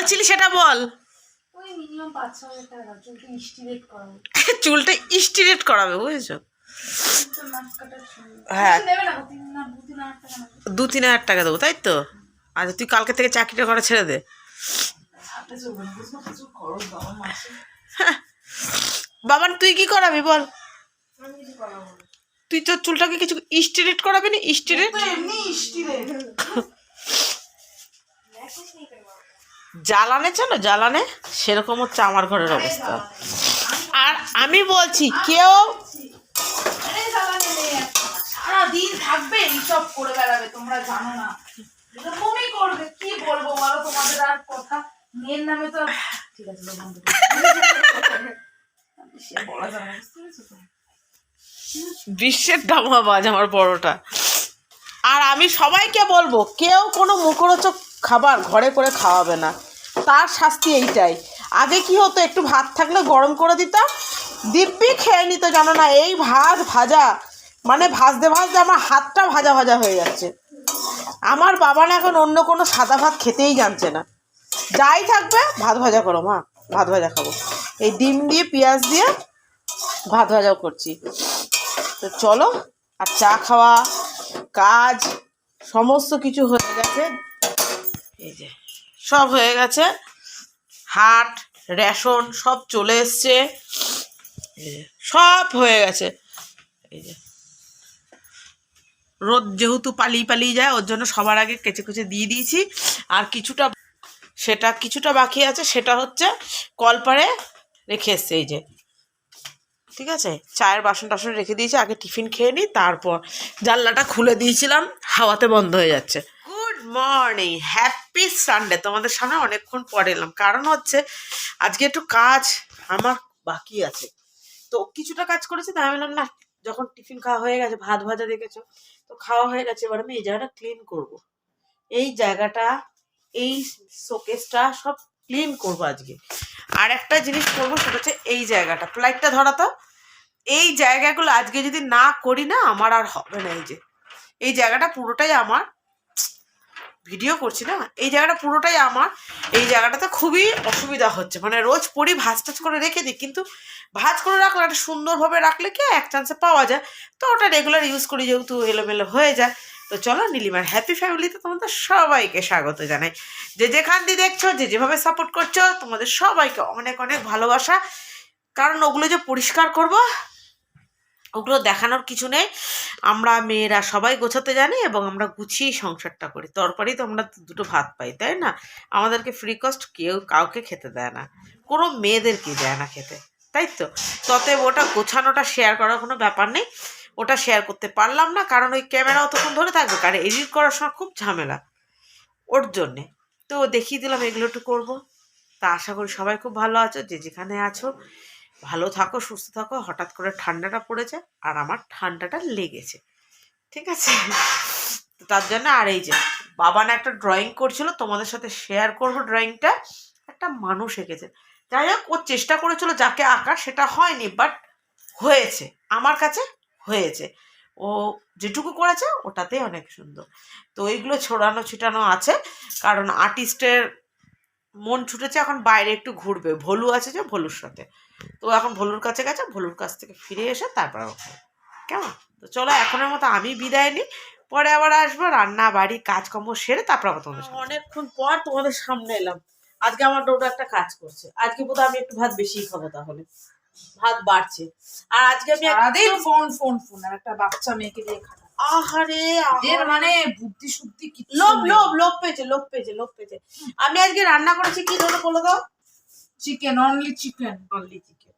বলছিলি সেটা বল। চুলটা স্টিরেট করাবো। বুঝেছ? তো হ্যাঁ। দু তিন হাজার টাকা দেবো তাই তো? আচ্ছা তুই কালকে থেকে চাকরিটা করা ছেড়ে দে। বাবান তুই কি করাবি বল? তুই তোর চুলটাকে কিছু স্ট্রেট করাবি না? তো স্টিরেট জ্বালানে চলো জ্বালানে সেরকম হচ্ছে আমার ঘরের অবস্থা আর আমি বলছি কেউ। সারাদিন থাকবে এইসব করে বেড়াবে তোমরা জানো না এরকমই করবে কি বলব বলো তোমাদের আর কথা মেয়ের নামে তো ঠিক আছে লোক বন্ধ করো। সে বলা যাবে না, বুঝতে পেরেছ তো? বিশ্বের আমার বড়টা আর আমি সবাইকে বলব কেউ কোনো মুখরোচক খাবার ঘরে করে খাওয়াবে না। তার শাস্তি এইটাই। আগে কি হতো, একটু ভাত থাকলে গরম করে দিতাম, দিব্যি খেয়ে নিত জানো না, এই ভাত ভাজা। মানে ভাজতে ভাজতে আমার হাতটা ভাজা ভাজা হয়ে যাচ্ছে। আমার বাবা না এখন অন্য কোনো সাদা ভাত খেতেই জানছে না। যাই থাকবে, ভাত ভাজা করো, মা, ভাত ভাজা খাব। এই ডিম দিয়ে, পেঁয়াজ দিয়ে ভাত ভাজাও করছি। তো চলো, আর চা খাওয়া, কাজ, সমস্ত কিছু হয়ে গেছে। এই যে, সব হয়ে গেছে। হাট, রেশন, সব চলে এসছে। সব হয়ে গেছে। এই যে, রোদ যেহেতু পালিয়ে পালিয়ে যায়, ওর জন্য সবার আগে কেচে কুচে দিয়ে দিয়েছি। আর কিছুটা, সেটা কিছুটা বাকি আছে, সেটা হচ্ছে কলপারে রেখে এসছে, এই যে। ঠিক আছে? চায়ের বাসন টাসন রেখে দিয়েছি, আগে টিফিন খেয়ে নিই, তারপর জানলাটা খুলে দিয়েছিলাম, হাওয়াতে বন্ধ হয়ে যাচ্ছে। মর্নিং হ্যাপি সানডে তোমাদের সামনে অনেকক্ষণ পরে এলাম। কারণ হচ্ছে, আজকে একটু কাজ আমার বাকি আছে। তো কিছুটা কাজ করেছি, তাই বললাম না, যখন টিফিন খাওয়া হয়ে গেছে, ভাত ভাজা দেখেছ, তো খাওয়া হয়ে গেছে, এবার আমি এই জায়গাটা ক্লিন করব। এই জায়গাটা, এই শোকেসটা সব ক্লিন করব আজকে। আর একটা জিনিস করব, সেটা হচ্ছে এই জায়গাটা। ফ্লাইটটা ধরাতো এই জায়গাগুলো আজকে যদি না করি না, আমার আর হবে না এই যে। এই জায়গাটা পুরোটাই আমার ভিডিও করছি না, এই জায়গাটা পুরোটাই আমার, এই জায়গাটাতে খুবই অসুবিধা হচ্ছে। মানে রোজ পরি ভাজ টাজ করে রেখে দিই, কিন্তু ভাজ করে রাখলে, একটা সুন্দরভাবে রাখলে কি এক চান্সে পাওয়া যায়? তো ওটা রেগুলার ইউজ করি, যেহেতু এলোমেলো হয়ে যায়। তো চলো, নীলিমার হ্যাপি ফ্যামিলিতে তোমাদের সবাইকে স্বাগত জানাই। যে যেখান দিয়ে দেখছ, যে যেভাবে সাপোর্ট করছ, তোমাদের সবাইকে অনেক অনেক ভালোবাসা। কারণ ওগুলো যে পরিষ্কার করব ওগুলো দেখানোর কিছু নেই। আমরা মেয়েরা সবাই গোছাতে জানি এবং আমরা গুছিয়েই সংসারটা করি। তারপরেই তো আমরা দুটো ভাত পাই, তাই না? আমাদেরকে ফ্রি কস্ট কেউ কাউকে খেতে দেয় না। কোনো মেয়েদেরকে দেয় না খেতে, তাই তো? ততএব ওটা গোছানোটা শেয়ার করার কোনো ব্যাপার নেই। ওটা শেয়ার করতে পারলাম না, কারণ ওই ক্যামেরা অতক্ষণ ধরে থাকবে, কারণ এডিট করার সময় খুব ঝামেলা ওর জন্যে। তো দেখিয়ে দিলাম এগুলো একটু করব। তা আশা করি সবাই খুব ভালো আছো, যে যেখানে আছো। ভালো থাকো, সুস্থ থাকো, হঠাৎ করে ঠান্ডাটা পড়েছে আর আমার ঠান্ডাটা লেগেছে। ঠিক আছে? তো তার জন্য আর এই যে, বাবা না একটা ড্রয়িং করছিল, তোমাদের সাথে শেয়ার করব ড্রয়িংটা একটা মানুষ এঁকেছে। যাই হোক, ও চেষ্টা করেছিল যাকে আঁকার সেটা হয়নি বাট হয়েছে। আমার কাছে হয়েছে। ও যেটুকু করেছে, ওটাতেই অনেক সুন্দর। তো এইগুলো ছড়ানো ছিটানো আছে, কারণ আর্টিস্টের মন ছুটেছে, এখন বাইরে একটু ঘুরবে। ভলু আছে যে, ভলুর সাথে। তো এখন ভলুর কাছে গেছে ভলুর কাছ থেকে ফিরে এসে তারপর কেমন? তো চলো এখনের মতো আমি বিদায় নিই। পরে আবার আসব রান্না বাড়ি কাজকর্ম সেরে তারপর আবার তোমাদের অনেকক্ষণ পর তোমাদের সামনে এলাম। আজকে আমার ডোটা একটা কাজ করছে। আজকে বোধহয় আমি একটু ভাত বেশি খাব তাহলে। ভাত বাড়ছে। আর আজকে আমি সারাদিন ফোন ফোন ফোন আর একটা বাচ্চা মেয়েকে দিয়ে খাটা। আহারে আহারে। মানে বুদ্ধি শুদ্ধি লোভ লোভ লোভ পেয়েছে লোভ পেয়েছে লোভ পেয়েছে। আমি আজকে রান্না করেছি কি ধরো বলে দাও chicken only chicken only chicken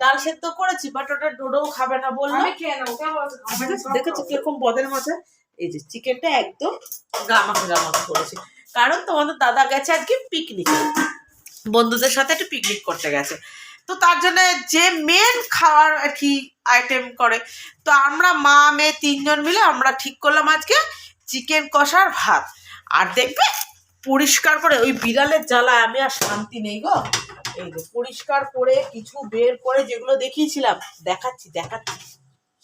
ডাল সেদ্ধ করেছি বাট ওটা ডোডোও খাবে না বলল। আমি খেয়ে নেব দেখেছ কীরকম বদের মাঝে এই যে চিকেনটা একদম গামাখা গামাখা করেছি। কারণ তোমাদের দাদা গেছে আজকে পিকনিকে বন্ধুদের সাথে একটু পিকনিক করতে গেছে। তো তার জন্য যে মেন খাওয়ার আর কি আইটেম করে তো আমরা মা মেয়ে তিনজন মিলে আমরা ঠিক করলাম আজকে চিকেন কষার ভাত। আর দেখবে পরিষ্কার করে, ওই বিড়ালের জ্বালা আমি আর শান্তি নেই গো। এই যে পরিষ্কার করে কিছু বের করে যেগুলো দেখিয়েছিলাম, দেখাচ্ছি দেখাচ্ছি।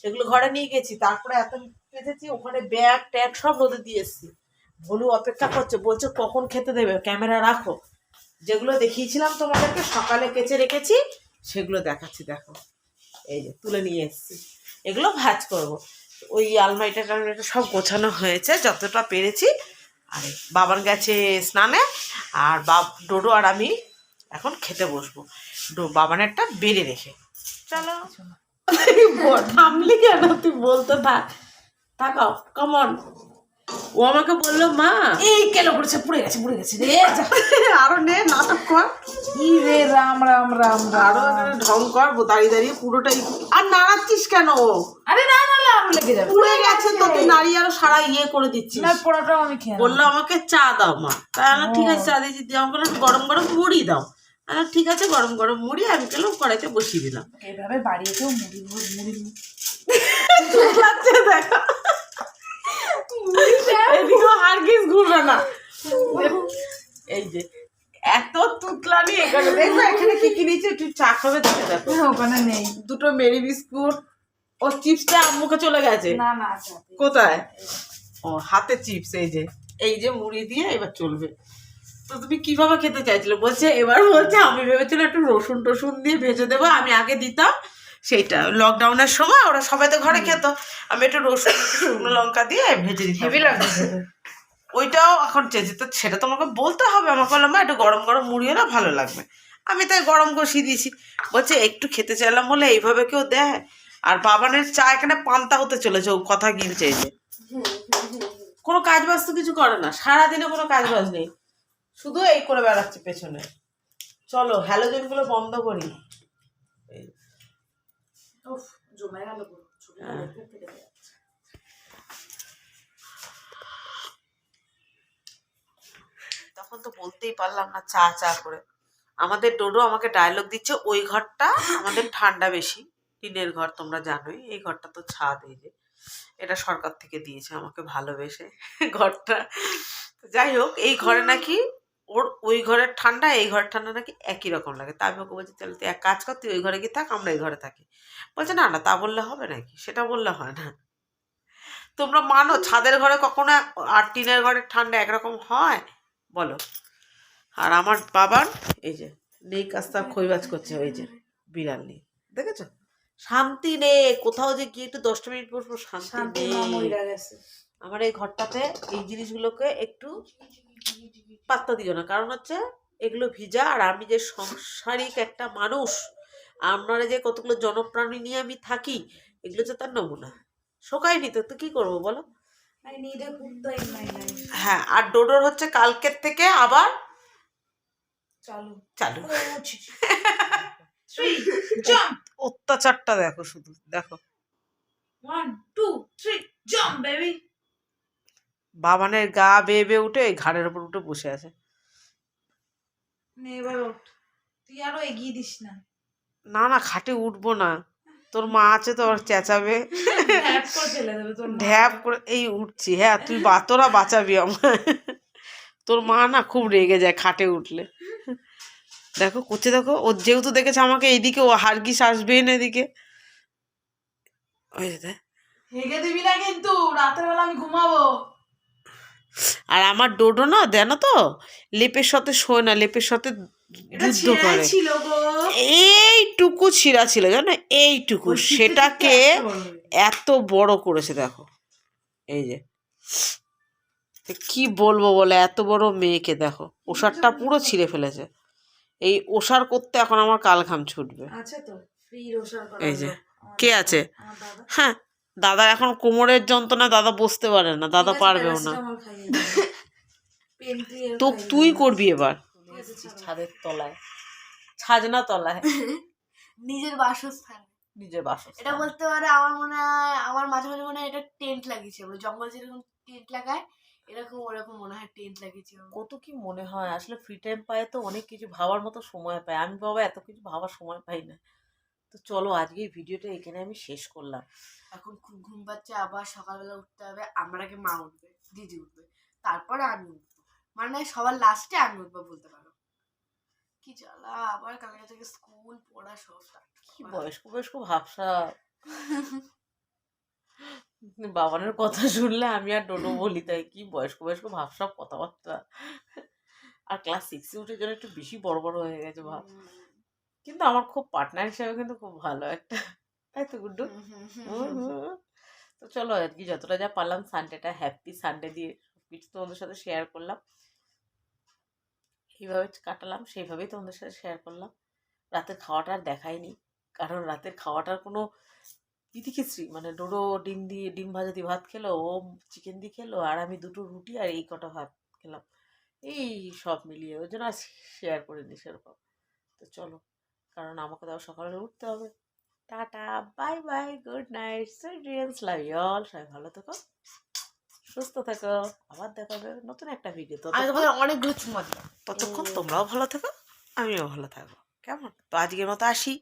সেগুলো ঘরে নিয়ে গেছি, তারপরে এত পেতেছি, ওখানে ব্যাগ, ট্যাগ সব রোদে দিয়ে এসছি। ভলু অপেক্ষা করছে, বলছে কখন খেতে দেবে, ক্যামেরা রাখো। যেগুলো দেখিয়েছিলাম তোমাদেরকে, সকালে কেচে রেখেছি, সেগুলো দেখাচ্ছি, দেখো। এই যে তুলে নিয়ে এসেছি। এগুলো ভাজ করব। ওই আলমারিটা টালমারিটা সব গোছানো হয়েছে, যতটা পেরেছি। আর বাবার গেছে স্নানে আর বাব ডোডো আর আমি এখন খেতে বসবো। ডো বাবানেরটা বেড়ে রেখে। চলো। থামলি কেন? তুই বলতে থাক। থাকাও কমন ও আমাকে বলল মা এই কেলো করেছে পুড়ে গেছে পুড়ে গেছে রে আরও নে নাটক কর। ই রে রাম রাম রাম আরও ঢং কর দাঁড়িয়ে দাঁড়িয়ে পুরোটাই। আর নাড়াচ্ছিস কেন আরে না না না যাবে। পুড়ে গেছে তো তুই নাড়িয়ে আরও সারা ইয়ে করে দিচ্ছিস। না পোড়াটাও আমি খেয়ে নেব। বলল আমাকে চা দাও মা। তাই ঠিক আছে চা দিয়েছি। দিয়ে আমাকে গরম গরম মুড়ি দাও। ঠিক আছে গরম গরম মুড়ি। আমি গেলাম কড়াইতে বসিয়ে দিলাম। এইভাবে মুড়ি মুড়ি দেখো। এদিকেও হারগিস ঘুরবে না। এই যে এত তুতলানি এখানে। দেখো এখানে কি একটু চা খাবে দেখে দেখো। ওখানে নেই। দুটো মেরি বিস্কুট ও চিপসটা আম্মুকে চলে গেছে? না না কোথায়? ও হাতে চিপস এই যে। এই যে মুড়ি দিয়ে এবার চলবে। তো তুমি কীভাবে খেতে চাইছিলে? বলছে এবার বলছে আমি ভেবেছিলাম একটু রসুন টসুন দিয়ে ভেজে দেবো আমি আগে দিতাম সেইটা। লকডাউনের সময় ওরা সবাই তো ঘরে খেত। আমি একটু রসুন শুকনো লঙ্কা দিয়ে ভেজে দিতাম। ওইটাও এখন চেয়েছি। তো সেটা তোমাকে বলতে হবে। আমাকে বললাম মা একটু গরম গরম মুড়ি হলে ভালো লাগবে। আমি তাই গরম কষিয়ে দিয়েছি। বলছে একটু খেতে চাইলাম বলে এইভাবে কেউ দেয়? আর বাবানের চা এখানে পান্তা হতে চলেছে ও কথা গিলছে এই যে। কোনো কাজ বাজ তো কিছু করে না সারাদিনে কোনো কাজ বাজ নেই। শুধু এই করে বেড়াচ্ছে পেছনে। চলো হ্যালোজেনগুলো বন্ধ করি। হ্যাঁ। তখন তো বলতেই পারলাম না চা চা করে। আমাদের ডোডো আমাকে ডায়লগ দিচ্ছে ওই ঘরটা আমাদের ঠান্ডা বেশি। টিনের ঘর তোমরা জানোই এই ঘরটা তো ছাদ এই যে। এটা সরকার থেকে দিয়েছে আমাকে ভালোবেসে ঘরটা। যাই হোক এই ঘরে নাকি ওর ওই ঘরের ঠান্ডা এই ঘরের ঠান্ডা নাকি একই রকম লাগে। তা আমি ওকে বলছি তাহলে তুই এক কাজ কর তুই ওই ঘরে গিয়ে থাক আমরা এই ঘরে থাকি। বলছে না না তা বললে হবে নাকি? সেটা বললে হয় না। তোমরা মানো ছাদের ঘরে কখনো আর টিনের ঘরের ঠান্ডা একরকম হয়? বলো। আর আমার বাবার এই যে নেই কাস্তা খৈবাজ করছে ওই যে বিড়াল নিয়ে। দেখেছ? শান্তি নেই। কোথাও যে গিয়ে একটু দশটা মিনিট বসবো শান্তি নেই। আমার এই ঘরটাতে এই জিনিসগুলোকে একটু পাত্তা দিও না। কারণ হচ্ছে এগুলো ভিজা আর আমি যে সংসারিক একটা মানুষ আপনারা যে কতগুলো জনপ্রাণী নিয়ে আমি থাকি এগুলো যে তার নমুনা। শোকায়নি তো তো কি করব বলো? হ্যাঁ আর ডোডোর হচ্ছে কালকের থেকে আবার চালু। চালু। অত্যাচারটা দেখো শুধু দেখো। One two three jump baby বাবানের গা বেয়ে বেয়ে উঠে ঘাড়ের উপর উঠে বসে আছে। এবার ওঠ। তুই আরও এগিয়ে দিস না। না না খাটে উঠবো না। তোর মা আছে তো চেঁচাবে। ঢ্যাপ করে এই উঠছি হ্যাঁ তুই বা তোরা বাঁচাবি আমার। তোর মা না খুব রেগে যায় খাটে উঠলে। দেখো করছে দেখো ও যেহেতু দেখেছে আমাকে এইদিকে ও হারগিস আসবেই না এদিকে। ওই হেগে দিবি না কিন্তু রাতের বেলা আমি ঘুমাবো। আর আমার ডোডো না দেন তো লেপের সাথে শোয় না লেপের সাথে যুদ্ধ করে। এইটুকু ছিঁড়া ছিল জানো? এইটুকু। সেটাকে এত বড় করেছে দেখো। এই যে। কি বলব বলে এত বড় মেয়েকে দেখো। ওষারটা পুরো ছিঁড়ে ফেলেছে। এই ওষার করতে এখন আমার কাল ঘাম ছুটবে। আছে তো ফ্রি রোসার করা এই যে, কে আছে? হ্যাঁ দাদা এখন কোমরের যন্ত্রণা দাদা বসতে পারে না দাদা পারবেও না। তো তুই করবি এবার? ছাদের তলায়। ছাজনা তলায়। নিজের বাসস্থান। নিজের বাসস্থান। এটা বলতে পারে আমার মনে হয় আমার মাঝে মাঝে মনে হয় এটা টেন্ট লাগিয়েছে। জঙ্গল যেরকম টেন্ট লাগায় এরকম ওরকম মনে হয় টেন্ট লাগিয়েছে। কত কি মনে হয় আসলে ফ্রি টাইম পায় তো অনেক কিছু ভাবার মতো সময় পায়। আমি বাবা এত কিছু ভাবার সময় পাই না। তো চলো আজকে এই ভিডিওটা এখানে আমি শেষ করলাম। এখন খুব ঘুম পাচ্ছে আবার সকালবেলা উঠতে হবে আমার আগে মা উঠবে দিদি উঠবে তারপরে আমি উঠবো। মানে সবার লাস্টে আমি উঠবো বলতে পারো। কি জ্বালা আবার কালকে থেকে স্কুল পড়া সব কি বয়স্ক বয়স্ক ভাবসা। বাবানের কথা শুনলে আমি আর ডোডো বলি তাই কি বয়স্ক বয়স্ক ভাবসা কথাবার্তা। আর ক্লাস সিক্সে উঠে জন্য একটু বেশি বড় বড় হয়ে গেছে ভাব। কিন্তু আমার খুব পার্টনার হিসাবে কিন্তু খুব ভালো একটা তাই তো গুড্ডু। তো চলো আর কি যতটা যা পারলাম সানডেটা হ্যাপি সানডে দিয়ে কিছু তোমাদের সাথে শেয়ার করলাম। এইভাবে কাটালাম সেইভাবেই তোমাদের সাথে শেয়ার করলাম। রাতের খাওয়াটা আর দেখাইনি কারণ রাতের খাওয়াটার কোনো বিধিখিস্ত্রি মানে ডোডো ডিম দিয়ে ডিম ভাজা দিয়ে ভাত খেলো ও চিকেন দিয়ে খেলো আর আমি দুটো রুটি আর এই কটা ভাত খেলাম। এই সব মিলিয়ে ওই জন্য আর শেয়ার করিনি সেরকম। তো চলো কারণ আমাকে তো আবার সকালে উঠতে হবে। Tata bye bye good night sweet dreams love you all সবাই ভালো থেকো সুস্থ থেকো আবার দেখা হবে নতুন একটা ভিডিও তো আমি তোমাদের অনেকগুলো চুমা দিলাম ততক্ষণ তোমরাও ভালো থেকো আমিও ভালো থাকব। কেমন? তো আজকের মতো আসি।